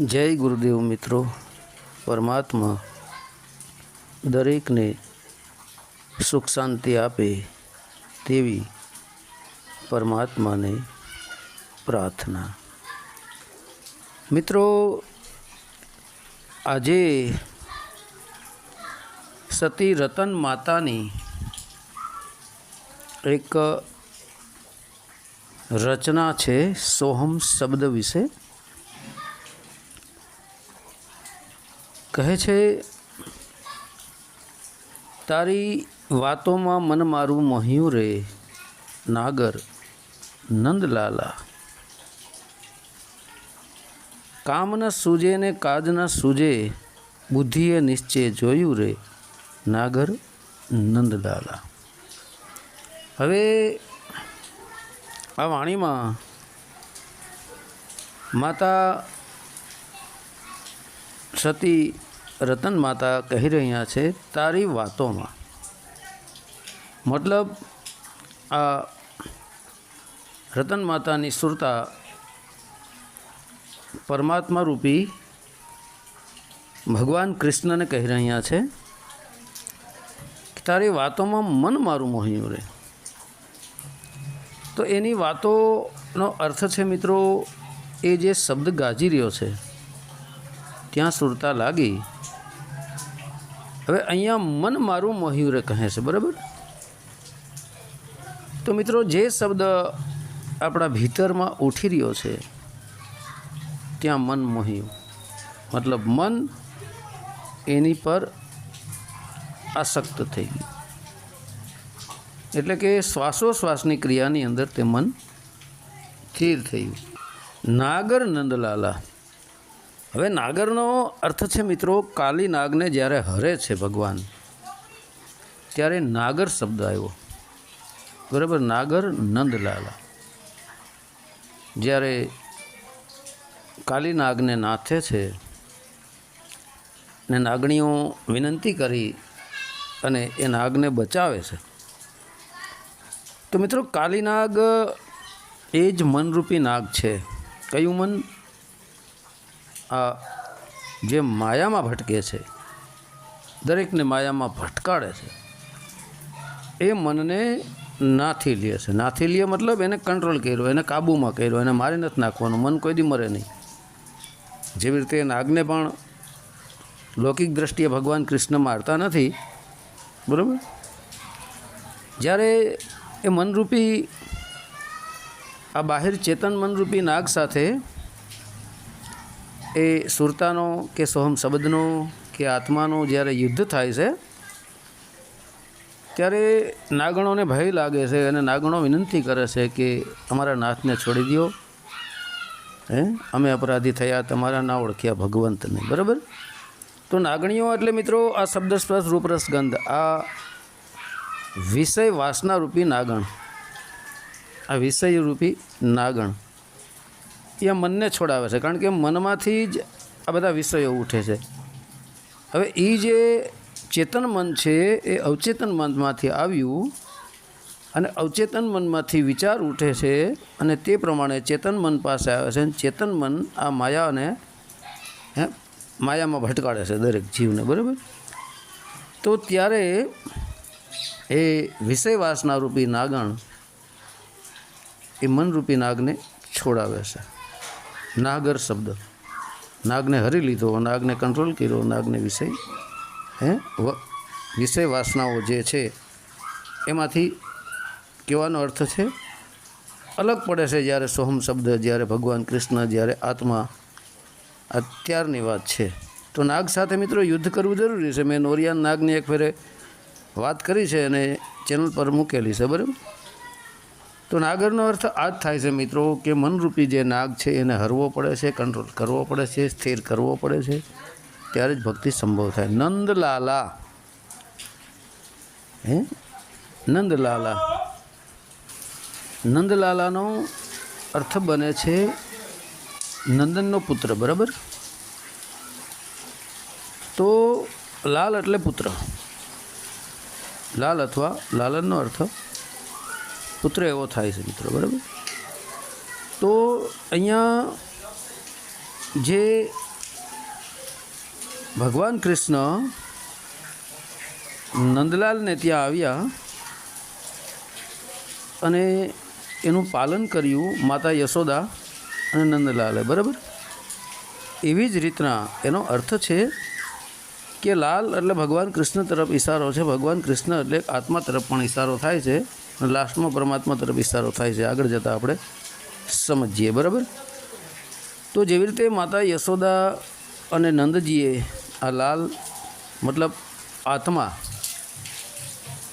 જય ગુરુદેવ મિત્રો, પરમાત્મા દરેકને સુખ શાંતિ આપે તેવી પરમાત્માને પ્રાર્થના. મિત્રો, આજે સતી રતન માતાની એક રચના છે સોહમ શબ્દ વિશે. કહે છે, તારી વાતોમાં મન મારું મોહ્યું રે, નાગર, નંદલાલા. કામના સૂજે ને કાજના સૂજે, બુદ્ધિએ નિશ્ચય જોયું રે, નાગર, નંદલાલા. હવે આ વાણીમાં માતા સતી રતન માતા કહી રહ્યા છે તારી વાતોમાં. મતલબ, આ રતન માતાની સુરતા પરમાત્મા રૂપી ભગવાન કૃષ્ણને કહી રહ્યા છે તારી વાતોમાં મન મારું મોહ્યું રહે તો એની વાતોનો અર્થ છે મિત્રો, એ જે શબ્દ ગાજી રહ્યો છે ત્યાં સુરતા લાગી. હવે અહીંયા મન મારું મહ્યુરે કહે છે, બરાબર? તો મિત્રો, જે શબ્દ આપણા ભીતરમાં ઉઠી રહ્યો છે, ત્યાં મન મોહ્યું. મતલબ મન એની પર આસક્ત થઈ ગયું. એટલે કે શ્વાસોશ્વાસની ક્રિયાની અંદર તે મન સ્થિર થયું નાગર નંદલાલા હવે નાગરનો અર્થ છે મિત્રો, કાલી નાગને જ્યારે હરે છે ભગવાન, ત્યારે નાગર શબ્દ આવ્યો. બરાબર? નાગર નંદલાલા. જ્યારે કાલી નાગને નાથે છે ને નાગણીઓ વિનંતી કરી અને એ નાગને બચાવે છે. તો મિત્રો કાલીનાગ એ જ મનરૂપી નાગ છે. કયું મન? આ જે માયામાં ભટકે છે, દરેકને માયામાં ભટકાડે છે, એ મનને નાથી લે છે. નાથી લે મતલબ એને કંટ્રોલ કર્યો, એને કાબૂમાં કર્યો, એને મારી નથી નાખવાનું, મન કોઈ દી મરે નહીં. જેવી રીતે નાગને પણ લૌકિક દ્રષ્ટિએ ભગવાન કૃષ્ણ મારતા નથી, બરાબર? જ્યારે એ મનરૂપી, આ બાહેર ચેતન મનરૂપી નાગ સાથે એ સુરતાનો કે સોહમ શબ્દનો કે આત્માનો જ્યારે યુદ્ધ થાય છે, ત્યારે નાગણોને ભય લાગે છે અને નાગણો વિનંતી કરે છે કે અમારા નાથને છોડી દો હે? અમે અપરાધી થયા, તમારા ના ઓળખ્યા ભગવંતને. બરાબર? તો નાગણીઓ એટલે મિત્રો આ શબ્દ સ્પર્શ રૂપરસ ગંધ, આ વિષય વાસના રૂપી નાગણ. આ વિષય રૂપી નાગણ. એ મનને છોડાવે છે. કારણ કે મનમાંથી જ આ બધા વિષયો ઉઠે છે. હવે એ જે ચેતન મન છે, એ અવચેતન મનમાંથી આવ્યું અને અવચેતન મનમાંથી વિચાર ઉઠે છે અને તે પ્રમાણે ચેતન મન પાસે આવે છે. અને ચેતન મન આ માયાને, હે, માયામાં ભટકાડે છે દરેક જીવને, બરાબર? તો ત્યારે એ વિષય વાસના રૂપી નાગણ એ મનરૂપી નાગને છોડાવે છે. નાગર શબ્દ. નાગને હરી લીધો, નાગને કંટ્રોલ કર્યો, નાગને વિષય, હે વિષય વાસનાઓ જે છે, એમાંથી કહેવાનો અર્થ છે, અલગ પડે છે જ્યારે સોહમ શબ્દ, જ્યારે ભગવાન કૃષ્ણ, જ્યારે આત્મા અત્યારની વાત છે. તો નાગ સાથે મિત્રો યુદ્ધ કરવું જરૂરી છે. મેં નોરિયાન નાગની એક ફેરે વાત કરી છે અને ચેનલ પર મૂકેલી છે, બરાબર? તો નાગરનો અર્થ આ જ થાય છે મિત્રો કે મનરૂપી જે નાગ છે એને હરવો પડે છે કંટ્રોલ કરવો પડે છે, સ્થિર કરવો પડે છે, ત્યારે જ ભક્તિ સંભવ થાય. નંદલાલા. હે? નંદલાલા. નંદલાલાનો અર્થ બને છે નંદનનો પુત્ર, બરાબર? તો લાલ એટલે પુત્ર. લાલ અથવા લાલનનો અર્થ પુત્ર એવો થાય છે મિત્રો, બરાબર? તો અહીંયા જે ભગવાન કૃષ્ણ નંદલાલને ત્યાં આવ્યા અને એનું પાલન કર્યું માતા યશોદા અને નંદલાલે, બરાબર? એવી જ રીતના એનો અર્થ છે કે લાલ એટલે ભગવાન કૃષ્ણ તરફ ઇશારો છે, ભગવાન કૃષ્ણ એટલે આત્મા તરફ પણ ઇશારો થાય છે. લાસ્ટમાં પરમાત્મા તરફ વિસ્તારો થાય છે. આગળ જતાં આપણે સમજીએ, બરાબર? તો જેવી રીતે માતા યશોદા અને નંદજીએ આ લાલ, મતલબ આત્મા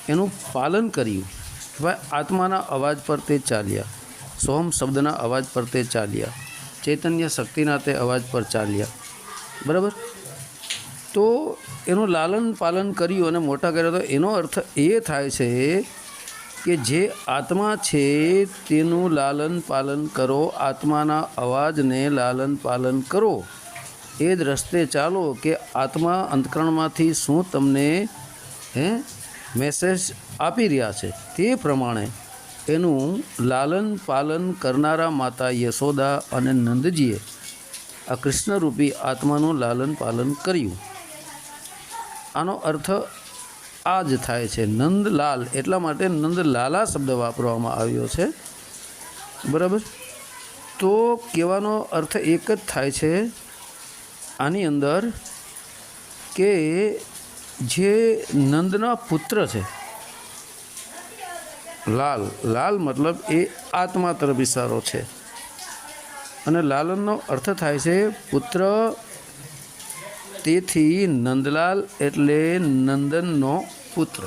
એનું પાલન કર્યું. ભાઈ, આત્માના અવાજ પર તે ચાલ્યા. સોમ શબ્દના અવાજ પર તે ચાલ્યા. ચૈતન્ય શક્તિના તે અવાજ પર ચાલ્યા. બરાબર? તો એનું લાલન પાલન કર્યું અને મોટા કર્યા તો એનો અર્થ એ થાય છે કે જે આત્મા છે તેનું લાલન પાલન કરો, આત્માના અવાજને લાલન પાલન કરો. એ જ રસ્તે ચાલો કે આત્મા અંતકરણમાંથી શું તમને, હે મેસેજ આપી રહ્યા છે. તે પ્રમાણે એનું લાલન પાલન કરનારા માતા યશોદા અને નંદજીએ આ કૃષ્ણરૂપી આત્માનું લાલન પાલન કર્યું. આનો અર્થ આ જ થાય છે નંદલાલ. એટલા માટે નંદલાલા શબ્દ વાપરવામાં આવ્યો છે. બરાબર? તો કહેવાનો અર્થ એક જ થાય છે આની અંદર કે જે નંદના પુત્ર છે, લાલ. લાલ મતલબ એ આત્મા તરફ ઇશારો છે. અને લાલનનો અર્થ થાય છે પુત્ર તેથી નંદલાલ એટલે નંદનનો પુત્ર.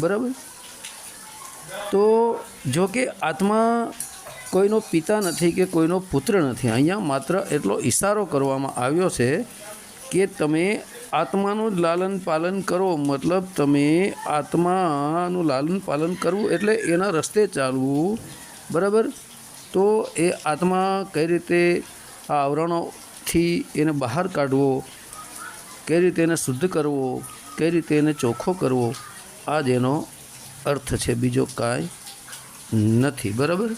બરાબર? તો જો કે આત્મા કોઈનો પિતા નથી કે કોઈનો પુત્ર નથી, અહીંયા માત્ર એટલો ઈશારો કરવામાં આવ્યો છે કે તમે આત્માનું લાલન પાલન કરો, મતલબ તમે આત્માનું લાલન પાલન કરવું એટલે એના રસ્તે ચાલવું. બરાબર? તો એ આત્મા કઈ રીતે આ આવરણોથી એને બહાર કાઢવો કઈ રીતે એને શુદ્ધ કરવો કઈ રીતે એને ચોખ્ખો કરવો, આ જ એનો અર્થ છે. બીજો કાંઈ નથી. બરાબર?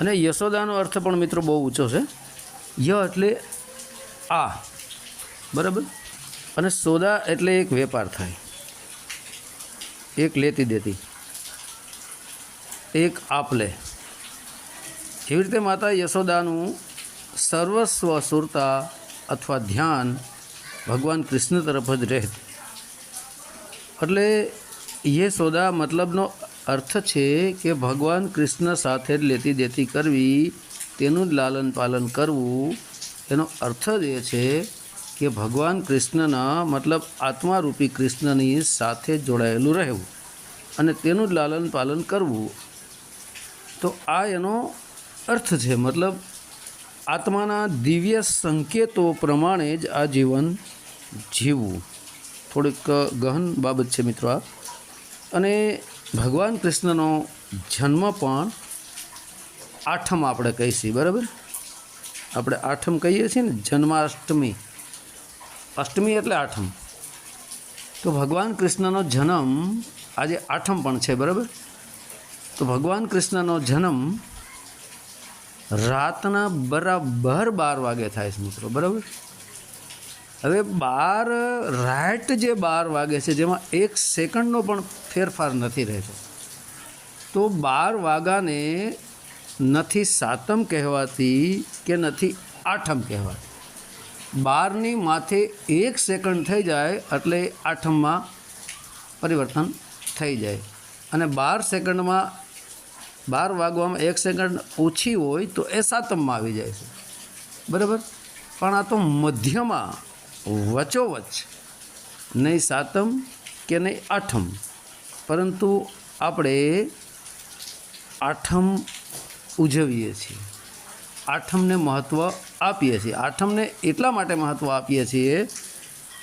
અને યશોદાનો અર્થ પણ મિત્રો બહુ ઊંચો છે. ય એટલે આ. બરાબર? અને સોદા એટલે એક વેપાર થાય. એક લેતી દેતી. એક આપ લે એવી રીતે માતા યશોદાનું સર્વસ્વ સુરતા અથવા ધ્યાન ભગવાન કૃષ્ણ તરફ જ રહે. એટલે એ સોદા મતલબનો અર્થ છે કે ભગવાન કૃષ્ણ સાથે જ લેતી દેતી કરવી, તેનું જ લાલન પાલન કરવું, એનો અર્થ જ એ છે કે ભગવાન કૃષ્ણના મતલબ આત્મારૂપી કૃષ્ણની સાથે જોડાયેલું રહેવું અને તેનું જ લાલન પાલન કરવું. તો આ એનો અર્થ છે. મતલબ આત્માના દિવ્ય સંકેતો પ્રમાણે જ આ જીવન જીવવું. થોડીક ગહન બાબત છે મિત્રો આ. અને ભગવાન કૃષ્ણનો જન્મ પણ આઠમ આપણે કહીશી બરાબર? આપણે આઠમ કહીએ છીએ ને, જન્માષ્ટમી. અષ્ટમી એટલે આઠમ. તો ભગવાન કૃષ્ણનો જન્મ આજે આઠમ પણ છે, બરાબર? તો ભગવાન કૃષ્ણનો જન્મ રાતના બરાબર બાર વાગે થાય છે મિત્રો, બરાબર? હવે બાર રાઈટ જે બાર વાગે છે, જેમાં એક સેકન્ડનો પણ ફેરફાર નથી રહેતો. તો બાર વાગાને નથી સાતમ કહેવાતી કે નથી આઠમ કહેવાતી. બારની માથે એક સેકન્ડ થઈ જાય એટલે આઠમમાં પરિવર્તન થઈ જાય. અને બાર સેકન્ડમાં, બાર વાગવામાં એક સેકન્ડ ઓછી હોય તો એ સાતમમાં આવી જાય છે. બરાબર? પણ આ તો મધ્યમાં વચોવચ, નહીં સાતમ કે નહીં આઠમ. પરંતુ આપણે આઠમ ઉજવીએ છીએ. આઠમને મહત્ત્વ આપીએ છીએ. આઠમને એટલા માટે મહત્ત્વ આપીએ છીએ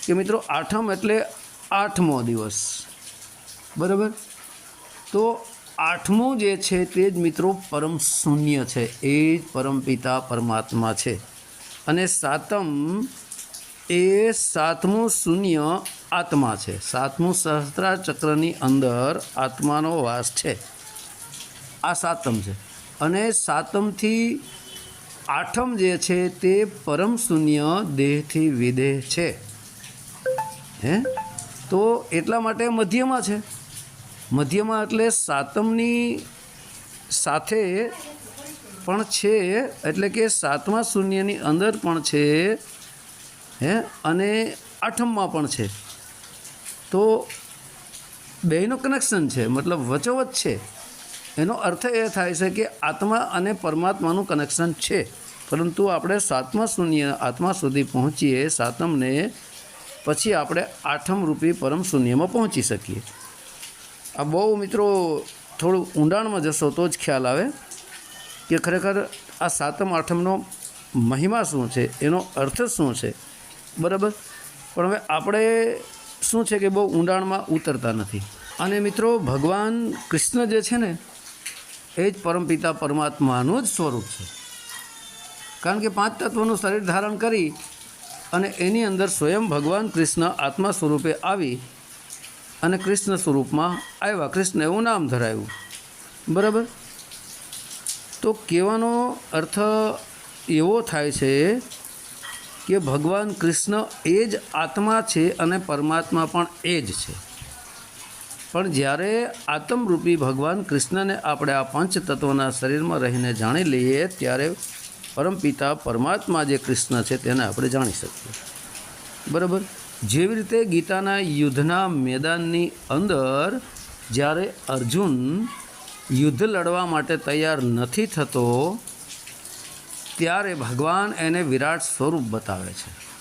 કે મિત્રો આઠમ એટલે આઠમો દિવસ. બરાબર? તો આઠમો જે છે તે જ મિત્રો પરમ શૂન્ય છે. એ જ પરમપિતા પરમાત્મા છે. અને સાતમ એ સાતમું શૂન્ય આત્મા છે. સાતમું સહસ્ત્રા ચક્રની અંદર આત્માનો વાસ છે. આ સાતમ છે. અને સાતમથી આઠમ જે છે તે પરમ શૂન્ય દેહથી વિદેહ છે. હે? તો એટલા માટે મધ્યમાં છે. મધ્યમાં એટલે સાતમની સાથે પણ છે, એટલે કે સાતમા શૂન્યની અંદર પણ છે હે? અને આઠમમાં પણ છે. તો બેયનું કનેક્શન છે, મતલબ વચોવચ છે. એનો અર્થ એ થાય છે કે આત્મા અને પરમાત્માનું કનેક્શન છે. પરંતુ આપણે સાતમા શૂન્ય, આત્મા સુધી પહોંચીએ સાતમને પછી આપણે આઠમ રૂપી પરમ શૂન્યમાં પહોંચી શકીએ. આ બહુ મિત્રો થોડું ઊંડાણમાં જશો તો જ ખ્યાલ આવે કે ખરેખર આ સાતમ, આઠમનો મહિમા શું છે? એનો અર્થ શું છે? બરાબર? પણ હવે આપણે શું છે કે બહુ ઊંડાણમાં ઉતરતા નથી. અને મિત્રો, ભગવાન કૃષ્ણ જે છે ને, એ જ પરમપિતા પરમાત્માનું જ સ્વરૂપ છે. કારણ કે પાંચ તત્વોનું શરીર ધારણ કરી અને એની અંદર સ્વયં ભગવાન કૃષ્ણ આત્મા સ્વરૂપે આવી અને કૃષ્ણ સ્વરૂપમાં આવ્યા. કૃષ્ણ એવું નામ ધરાવ્યું. બરાબર? તો કહેવાનો અર્થ એવો થાય છે કે ભગવાન કૃષ્ણ એ જ આત્મા છે અને પરમાત્મા પણ એ જ છે. પણ જ્યારે આત્મરૂપી ભગવાન કૃષ્ણને આપણે આ પંચ તત્વના શરીરમાં રહીને જાણી લઈએ, ત્યારે પરમપિતા પરમાત્મા જે કૃષ્ણ છે તેને આપણે જાણી શકીએ. બરાબર? જેવી રીતે ગીતાના યુદ્ધના મેદાનની અંદર જ્યારે અર્જુન યુદ્ધ લડવા માટે તૈયાર નથી થતો ત્યારે ભગવાન એને વિરાટ સ્વરૂપ બતાવે છે.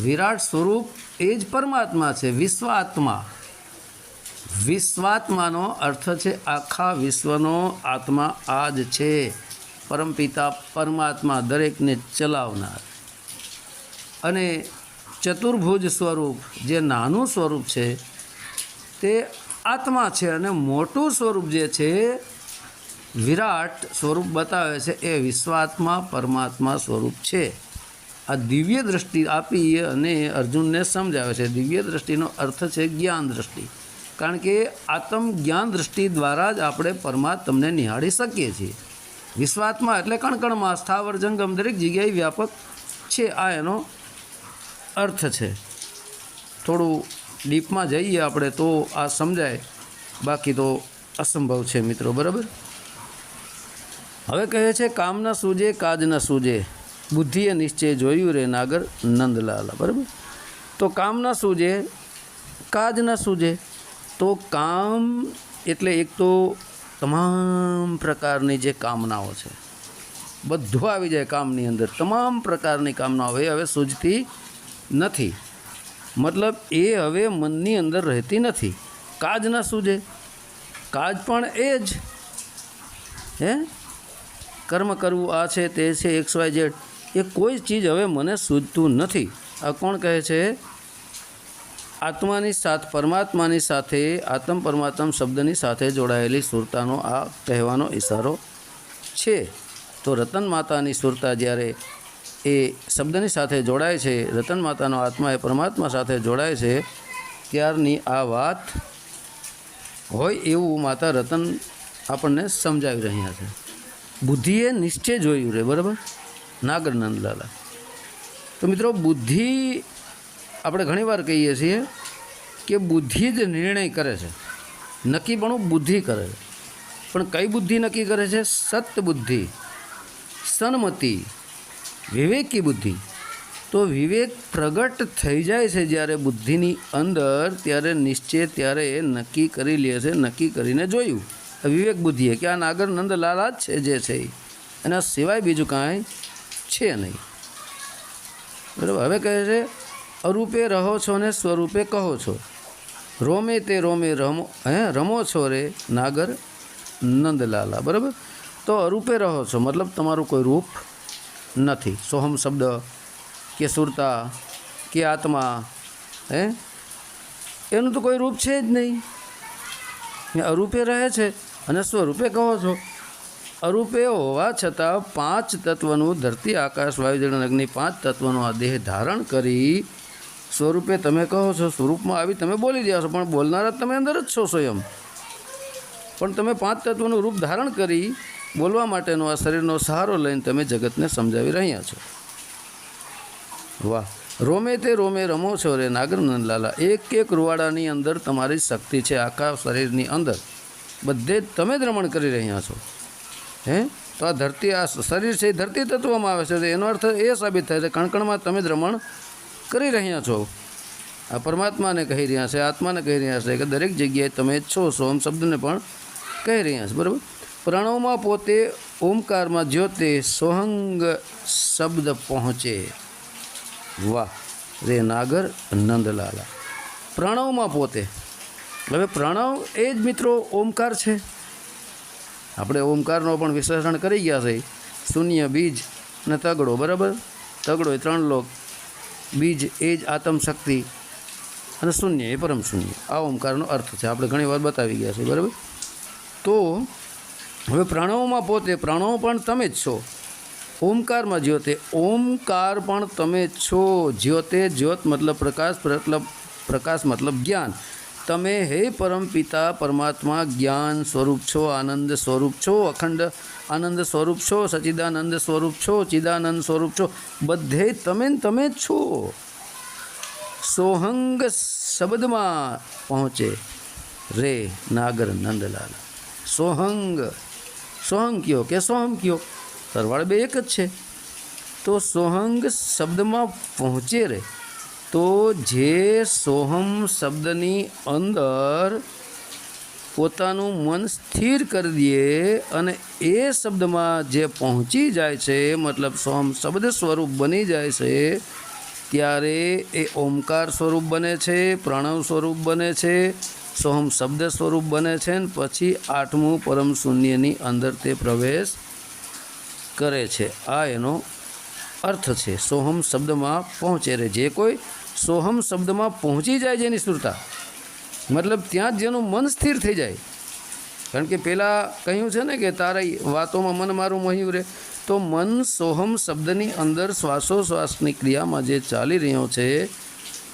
વિરાટ સ્વરૂપ એ જ પરમાત્મા છે, વિશ્વાત્મા. વિશ્વાત્માનો અર્થ છે, આખા વિશ્વનો આત્મા આ જ છે પરમપિતા પરમાત્મા દરેકને ચલાવનાર. અને ચતુર્ભુજ સ્વરૂપ, જે નાનું સ્વરૂપ છે, તે આત્મા છે અને મોટું સ્વરૂપ જે છે વિરાટ સ્વરૂપ બતાવે છે, એ વિશ્વાત્મા પરમાત્મા સ્વરૂપ છે. આ દિવ્ય દ્રષ્ટિ આપી અને અર્જુનને સમજાવે છે. દિવ્ય દ્રષ્ટિનો અર્થ છે જ્ઞાન દ્રષ્ટિ. કારણ કે આત્મ જ્ઞાન દ્રષ્ટિ દ્વારા જ આપણે પરમાત્મને નિહાળી શકીએ છીએ. વિશ્વાત્મા એટલે કણકણમાં સ્થાવર જંગમ દરેક જગ્યાએ વ્યાપક છે, આ એનો અર્થ છે. થોડું ડીપમાં જઈએ આપણે તો આ સમજાય. બાકી તો અસંભવ છે મિત્રો, બરાબર? હવે કહે છે, કામ ન સૂજે, કાજ ન સૂજે. બુદ્ધિએ નિશ્ચય જોયું રે નાગર નંદલાલા. બરાબર? તો કામ ન સૂજે, કાજ ન સૂજે. તો કામ એટલે એક તો તમામ પ્રકારની જે કામનાઓ છે, બધું આવી જાય કામની અંદર. તમામ પ્રકારની કામનાઓ. એ હવે સૂઝતી નથી. મતલબ એ હવે મનની અંદર રહેતી નથી. કાજ ન સૂજે. કાજ પણ એ જ. હે? કર્મ કરવું આ છે, તે છે એક્સ વાય ઝેડ એ કોઈ ચીજ હવે મને સૂઝતું નથી. આ કોણ કહે છે? આત્માની સાથ પરમાત્માની સાથે, આત્મ પરમાત્મ શબ્દની સાથે જોડાયેલી સુરતાનો આ કહેવાનો ઈશારો છે. તો રતન માતાની સુરતા જ્યારે એ શબ્દની સાથે જોડાય છે, રતન માતાનો આત્મા એ પરમાત્મા સાથે જોડાય છે, ત્યારની આ વાત હોય એવું માતા રતન આપણને સમજાવી રહ્યા છે. બુદ્ધિએ નિશ્ચય જોયું રે, બરાબર? નાગર નંદલાલા તો મિત્રો, બુદ્ધિ આપણે ઘણીવાર કહીએ છીએ કે બુદ્ધિ જ નિર્ણય કરે છે. નક્કીપણું બુદ્ધિ કરે છે. પણ કઈ બુદ્ધિ નક્કી કરે છે? સત્બુદ્ધિ, સન્મતિ, વિવેકી બુદ્ધિ. તો વિવેક પ્રગટ થઈ જાય છે જ્યારે બુદ્ધિની અંદર, ત્યારે નિશ્ચય ત્યારે એ નક્કી કરી લે છે, નક્કી કરીને જોયું. વિવેક બુદ્ધિએ કે આ નાગર નંદલાલા જ છે જે છે એના સિવાય બીજું કાંઈ છે નહીં. બરાબર? હવે કહે છે, અરૂપે રહો છો ને સ્વરૂપે કહો છો. રોમે તે રોમે રમો, હે, રમો છો રે નાગર નંદલાલા બરાબર? તો અરૂપે રહો છો મતલબ તમારું કોઈ રૂપ નથી. સોહમ શબ્દ, કે સુરતા, કે આત્મા, હે? એનું તો કોઈ રૂપ છે જ નહીં. અરૂપે રહે છે અને સ્વરૂપે કહો છો. અરૂપે હોવા છતાં પાંચ તત્વનું ધરતી આકાશ વાયુ જળ અગ્નિ પાંચ તત્વનું આ દેહ ધારણ કરી સ્વરૂપે તમે કહો છો. સ્વરૂપમાં આવી તમે બોલી રહ્યા છો, પણ બોલનારા તમે અંદર જ છો સ્વયં. પણ તમે પાંચ તત્વનું રૂપ ધારણ કરી બોલવા માટેનો આ શરીરનો સહારો લઈને તમે જગતને સમજાવી રહ્યા છો. વાહ. રોમે તે રોમે રમો છો રે નાગરનંદ લાલા. એક એક રૂવાડાની અંદર તમારી શક્તિ છે. આખા શરીરની અંદર. બધે જ તમે જ રમણ કરી રહ્યા છો. હે? તો આ ધરતી, આ શરીર છે એ ધરતી તત્વમાં આવે છે. એનો અર્થ એ સાબિત થાય છે કણકણમાં તમે જ રમણ કરી રહ્યા છો. આ પરમાત્માને કહી રહ્યા છે, આત્માને કહી રહ્યા છે કે દરેક જગ્યાએ તમે જ છો સોમ શબ્દને પણ કહી રહ્યા છે. બરાબર? પ્રણવમાં પોતે ઓમકારમાં જ્યોતે સોહંગ શબ્દ પહોંચે. વાહ! રે નાગર નંદલાલા. પ્રણવમાં પોતે હવે પ્રણવ એ જ મિત્રો ઓમકાર છે. આપણે ઓમકારનો પણ વિશ્લેષણ કરી ગયા છે. શૂન્ય બીજ અને તગડો, બરાબર? તગડો એ ત્રણ લોક. બીજ એ જ આત્મશક્તિ અને શૂન્ય એ પરમ શૂન્ય. આ ઓમકારનો અર્થ છે. આપણે ઘણી વાર બતાવી ગયા છે, બરાબર? તો હવે પ્રણવમાં પોતે, પ્રણવ પણ તમે જ છો. ઓમકારમાં જ્યોતે ઓમકાર પણ તમે છો. જ્યોતે જ્યોત મતલબ પ્રકાશ મતલબ પ્રકાશ મતલબ જ્ઞાન. તમે હે પરમ પિતા, પરમાત્મા, જ્ઞાન સ્વરૂપ છો, આનંદ સ્વરૂપ છો, અખંડ આનંદ સ્વરૂપ છો, સચિદાનંદ સ્વરૂપ છો, ચિદાનંદ સ્વરૂપ છો, બધે તમે ને તમે જ છો. સોહંગ શબ્દમાં પહોંચે રે નાગર નંદલાલ. સોહંગ સોહંગ કયો કે સોહમ કયો? સરવાળે બે એક જ છે. તો સોહંગ શબ્દમાં પહોંચે રે તો જે સોહમ શબ્દની અંદર પોતાનું મન સ્થિર કરી દે અને એ શબ્દમાં જે પહોંચી જાય છે, મતલબ સોહમ શબ્દ સ્વરૂપ બની જાય છે, ત્યારે એ ઓમકાર સ્વરૂપ બને છે, પ્રણવ સ્વરૂપ બને છે, સોહમ શબ્દ સ્વરૂપ બને છે ને પછી આઠમું પરમ શૂન્યની અંદર તે પ્રવેશ કરે છે. આ એનો અર્થ છે. સોહમ શબ્દમાં પહોંચે રે જે કોઈ સોહમ શબ્દમાં પહોંચી જાય જેની સુરતા મતલબ ત્યાં જ જેનું મન સ્થિર થઈ જાય. કારણ કે પહેલાં કહ્યું છે ને કે તારા વાતોમાં મન મારું મહ્યું રહે. તો મન સોહમ શબ્દની અંદર શ્વાસોશ્વાસની ક્રિયામાં જે ચાલી રહ્યો છે,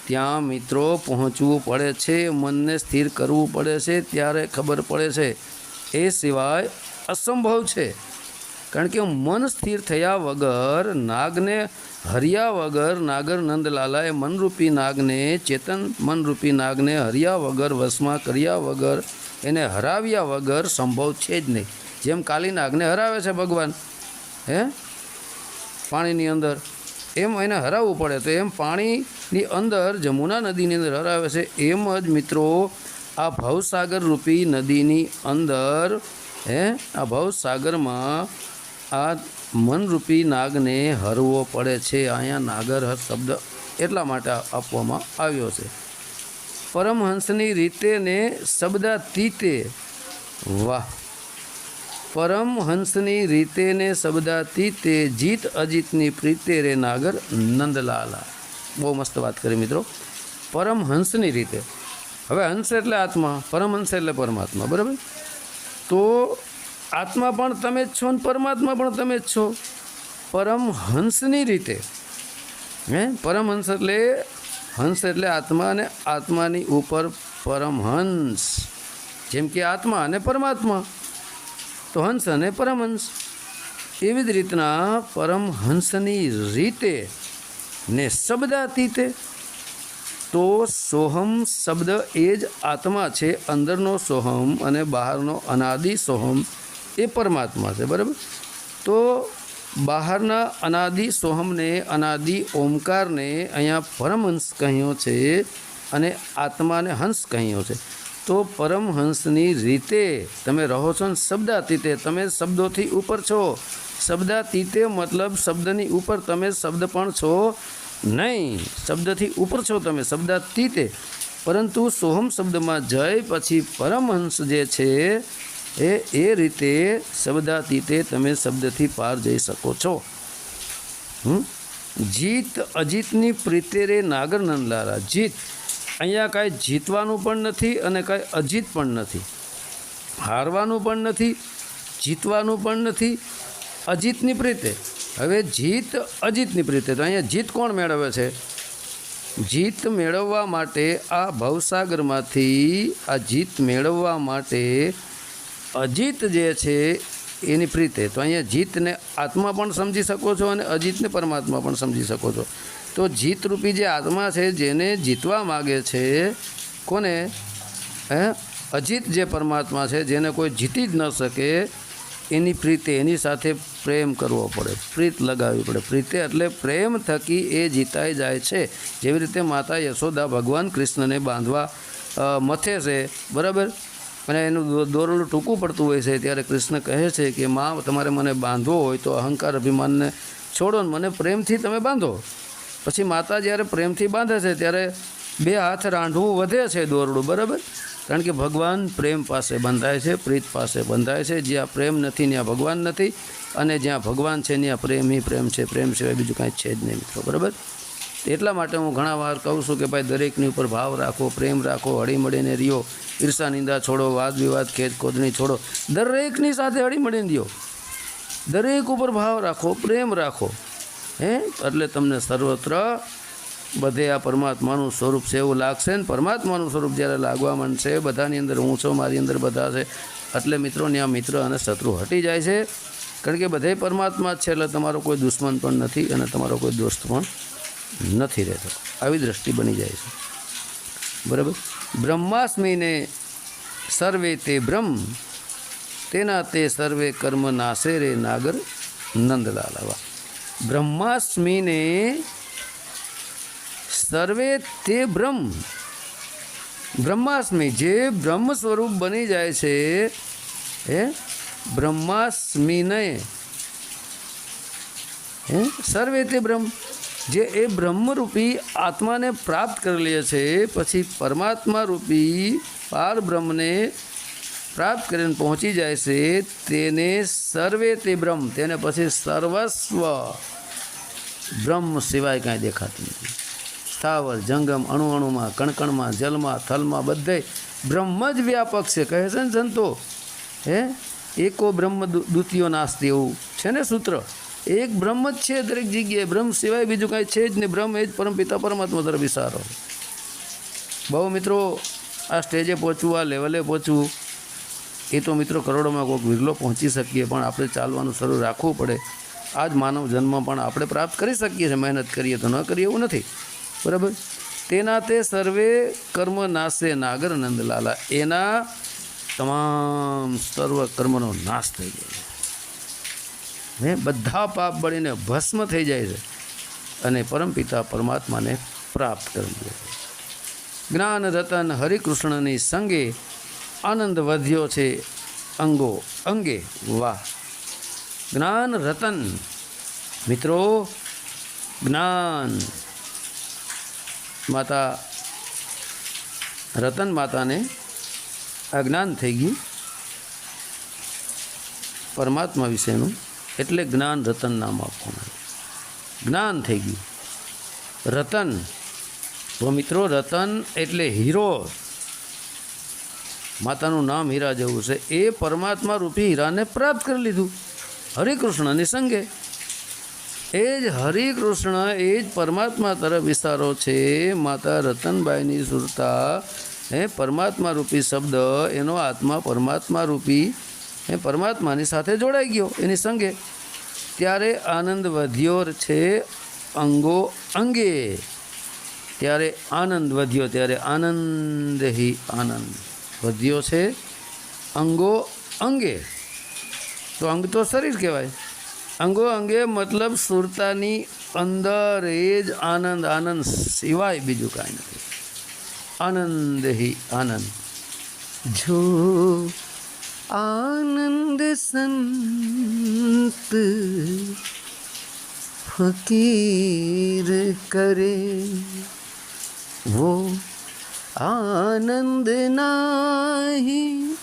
ત્યાં મિત્રો પહોંચવું પડે છે, મનને સ્થિર કરવું પડે છે, ત્યારે ખબર પડે છે. એ સિવાય અસંભવ છે. કારણ કે મન સ્થિર થયા વગર નાગને હર્યા વગર નાગર નંદલાલાએ મનરૂપી નાગને ચેતન મનરૂપી નાગને હર્યા વગર વશમાં કર્યા વગર એને હરાવ્યા વગર સંભવ છે જ નહીં. જેમ કાલી નાગને હરાવે છે ભગવાન, હે? પાણીની અંદર. એમ એને હરાવવું પડે તો એમ પાણીની અંદર જમુના નદીની અંદર હરાવે છે. એમ જ મિત્રો આ ભવસાગર રૂપી નદીની અંદર, હે? આ ભવસાગરમાં આ મનરૂપી નાગને હરવો પડે છે. અહીંયા નાગર શબ્દ એટલા માટે આપવામાં આવ્યો છે. પરમહંસની રીતે ને શબ્દાતીતે, વાહ! પરમહંસની રીતે ને શબ્દાતીતે જીત અજીતની પ્રીતે રે નાગર નંદલાલા. બહુ મસ્ત વાત કરી મિત્રો. પરમહંસની રીતે. હવે હંસ એટલે આત્મા, પરમહંસ એટલે પરમાત્મા, બરાબર? તો આત્મા પણ તમે જ છો ને પરમાત્મા પણ તમે જ છો. પરમહંસની રીતે. હે? પરમહંસ એટલે હંસ એટલે આત્મા અને આત્માની ઉપર પરમહંસ જેમ કે આત્મા અને પરમાત્મા. તો હંસ અને પરમહંસ એવી જ રીતના પરમહંસની રીતે ને શબ્દાતીતે તો સોહમ શબ્દ એ જ આત્મા છે. અંદરનો સોહમ અને બહારનો અનાદિ સોહમ. એ પરમાત્મા છે, બરાબર? તો બહારના અનાદિ સોહમને, અનાદિ ઓમકારને અહીંયા પરમહંસ કહ્યો છે અને આત્માને હંસ કહ્યો છે. તો પરમહંસની રીતે તમે રહો છો ને શબ્દાતીતે, તમે શબ્દોથી ઉપર છો. શબ્દાતીતે મતલબ શબ્દની ઉપર તમે શબ્દ પણ છો નહીં. શબ્દથી ઉપર છો તમે, શબ્દાતીતે. પરંતુ સોહમ શબ્દમાં જય પછી પરમહંસ જે છે એ એ રીતે શબ્દાતીતે તમે શબ્દથી પાર જઈ શકો છો. હમ? જીત અજીતની પ્રીતે રે નાગર નંદલારા જીત. અહીંયા કાંઈ જીતવાનું પણ નથી અને કાંઈ અજીત પણ નથી. હારવાનું પણ નથી, જીતવાનું પણ નથી, અજીતની પ્રીતે. હવે જીત અજીતની પ્રીતે. તો અહીંયા જીત કોણ મેળવે છે? જીત મેળવવા માટે આ ભવસાગરમાંથી, આ જીત મેળવવા માટે અજીત જે છે, એની પ્રીતે. તો અહીંયા જીતને આત્મા પણ સમજી શકો છો અને અજીતને પરમાત્મા પણ સમજી શકો છો. તો જીતરૂપી જે આત્મા છે, જેને જીતવા માગે છે, કોને? હે? અજીત જે પરમાત્મા છે, જેને કોઈ જીતી જ ન શકે, એની પ્રીતે, એની સાથે પ્રેમ કરવો પડે. પ્રીત લગાવવી પડે. પ્રીતે એટલે પ્રેમ થકી એ જીતાઈ જાય છે. જેવી રીતે માતા યશોદા ભગવાન કૃષ્ણને બાંધવા મથે છે. બરાબર? અને એનું દોરડું ટૂંકું પડતું હોય છે ત્યારે કૃષ્ણ કહે છે કે માં તમારે મને બાંધવો હોય તો અહંકાર અભિમાનને છોડો ને મને પ્રેમથી તમે બાંધો. પછી માતા જ્યારે પ્રેમથી બાંધે છે ત્યારે બે હાથ રાંધવું વધે છે દોરડું, બરાબર? કારણ કે ભગવાન પ્રેમ પાસે બંધાય છે, પ્રીત પાસે બંધાય છે. જ્યાં પ્રેમ નથી, ત્યાં ભગવાન નથી. અને જ્યાં ભગવાન છે, ત્યાં પ્રેમ પ્રેમ છે. પ્રેમ સિવાય બીજું કાંઈ છે જ નહીં મિત્રો, બરાબર? એટલા માટે હું ઘણા વાર કહું છું કે ભાઈ દરેકની ઉપર ભાવ રાખો, પ્રેમ રાખો, હળીમળીને રહ્યો. ઈર્ષા, નિંદા છોડો, વાદ વિવાદ ખેત ખોદણી છોડો. દરેકની સાથે હળીમળીને રહ્યો. દરેક ઉપર ભાવ રાખો, પ્રેમ રાખો. હે? એટલે તમને સર્વત્ર બધે આ પરમાત્માનું સ્વરૂપ છે એવું લાગશે ને? પરમાત્માનું સ્વરૂપ જ્યારે લાગવા માંડશે, બધાની અંદર હું છું, મારી અંદર બધા છે. એટલે મિત્રોને આ મિત્ર અને શત્રુ હટી જાય છે. કારણ કે બધે પરમાત્મા જ છે, એટલે તમારો કોઈ દુશ્મન પણ નથી અને તમારો કોઈ દોસ્ત પણ નથી રહેતો. આવી દ્રષ્ટિ બની જાય છે. બરાબર? બ્રહ્માસ્મિને સર્વે તે બ્રહ્મ, તેના તે સર્વે કર્મ નાશે રે નાગર નંદલાલ આવા બ્રહ્માસ્મિને સર્વે તે બ્રહ્મ. બ્રહ્માસ્મિ જે બ્રહ્મ સ્વરૂપ બની જાય છે, હે? બ્રહ્માસ્મિને, હે? સર્વે તે બ્રહ્મ. જે એ બ્રહ્મરૂપી આત્માને પ્રાપ્ત કરી લે છે, પછી પરમાત્મા રૂપી પાર બ્રહ્મને પ્રાપ્ત કરીને પહોંચી જાય છે, તેને સર્વે તે બ્રહ્મ, તેને પછી સર્વસ્વ બ્રહ્મ સિવાય કાંઈ દેખાતું નથી. સ્થાવર, જંગમ અણુ અણુમાં કણકણમાં, જલમાં, થલમાં બધે બ્રહ્મ જ વ્યાપક છે. કહે છે ને સંતો? હે? એકો બ્રહ્મ દુ- દ્વિતીયો નાસ્તી એવું. છે ને સૂત્ર? એક બ્રહ્મ જ છે દરેક જગ્યાએ. બ્રહ્મ સિવાય બીજું કાંઈ છે જ નહીં. બ્રહ્મ એ જ પરમપિતા પરમાત્મા તરફ ઇશારો બહુ મિત્રો, આ સ્ટેજે પહોંચવું, આ લેવલે પહોંચવું, એ તો મિત્રો કરોડોમાં કોઈક વિરલો પહોંચી શકીએ, પણ આપણે ચાલવાનું શરૂ રાખવું પડે. આ જ માનવ જન્મ પણ આપણે પ્રાપ્ત કરી શકીએ છીએ. મહેનત કરીએ તો ન કરીએ એવું નથી. બરાબર? તેના તે સર્વે કર્મ નાશે નાગર નંદલાલા. એના તમામ સર્વ કર્મનો નાશ થઈ છે હે બધા પાપ બળીને ભસ્મ થઈ જાય છે અને પરમપિતા પરમાત્માને પ્રાપ્ત કરી દે જ્ઞાન, રતન, હરિકૃષ્ણની સંગે આનંદ વધ્યો છે અંગો અંગે. વાહ. જ્ઞાન, રતન. મિત્રો, જ્ઞાન. માતા, રતન માતાને અજ્ઞાન થઈ ગયું. પરમાત્મા વિશેનું એટલે જ્ઞાન રતન નામ આપવામાં આવ્યું જ્ઞાન થઈ ગયું. રતન. તો મિત્રો, રતન એટલે હીરો. માતાનું નામ હીરા જેવું છે. એ પરમાત્મા રૂપી હીરાને પ્રાપ્ત કરી લીધું. હરિકૃષ્ણની સંગે એ જ હરિકૃષ્ણ, એ જ પરમાત્મા તરફ વિસ્તારો છે. માતા રતનબાઈની સુરતા એ પરમાત્મા રૂપી શબ્દ, એનો આત્મા પરમાત્મા રૂપી એ પરમાત્માની સાથે જોડાઈ ગયો. એની સંગે ત્યારે આનંદ વધ્યો છે અંગો અંગે. ત્યારે આનંદ વધ્યો, ત્યારે આનંદ હિ આનંદ વધ્યો છે અંગો અંગે. તો અંગ તો શરીર કહેવાય. અંગો અંગે મતલબ સુરતાની અંદર એ જ આનંદ આનંદ સિવાય બીજું કાંઈ નથી. આનંદ હિ આનંદ. જો આનંદ સંત ફકીર કરે વો આનંદ નાહી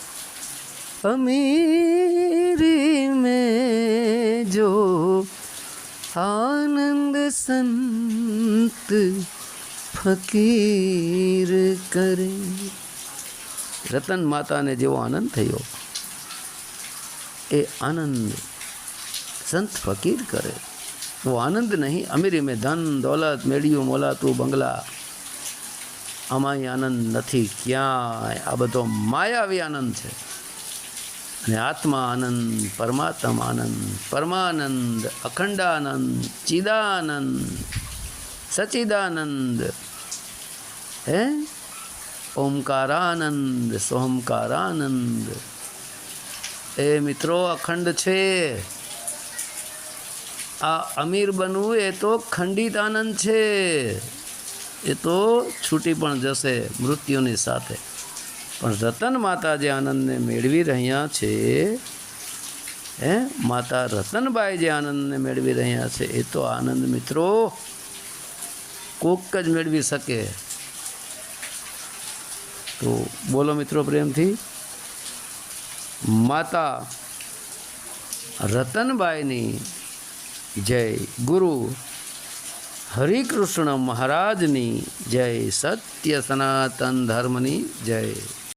અમીરી મેં જો આનંદ સંત ફકીર કરે રતન માતાને જેવો આનંદ થયો એ આનંદ સંત ફકીર કરે वो आनंद नहीं अमीरी में धन दौलत મેળિયું મોલાતું બંગલા આમાંય આનંદ નથી ક્યાંય આ બધો માયાવી આનંદ છે અને આત્મા આનંદ પરમાત્મા આનંદ પરમાનંદ અખંડાનંદ ચિદાનંદ સચિદાનંદ હે ઓમકારાનંદ સોમકારાનંદ એ મિત્રો, અખંડ છે. આ અમીર બનવું એ તો ખંડિત આનંદ છે. એ તો છૂટી પણ જશે મૃત્યુની સાથે. પણ રતન માતા જે આનંદને મેળવી રહ્યા છે, હે? માતા રતનબાઈ જે આનંદને મેળવી રહ્યા છે, એ તો આનંદ મિત્રો કોક જ મેળવી શકે. તો બોલો મિત્રો પ્રેમથી. માતા રતનબાઈની જય ગુરુ હરિકૃષ્ણ મહારાજની જય સત્ય સનાતન ધર્મની જય.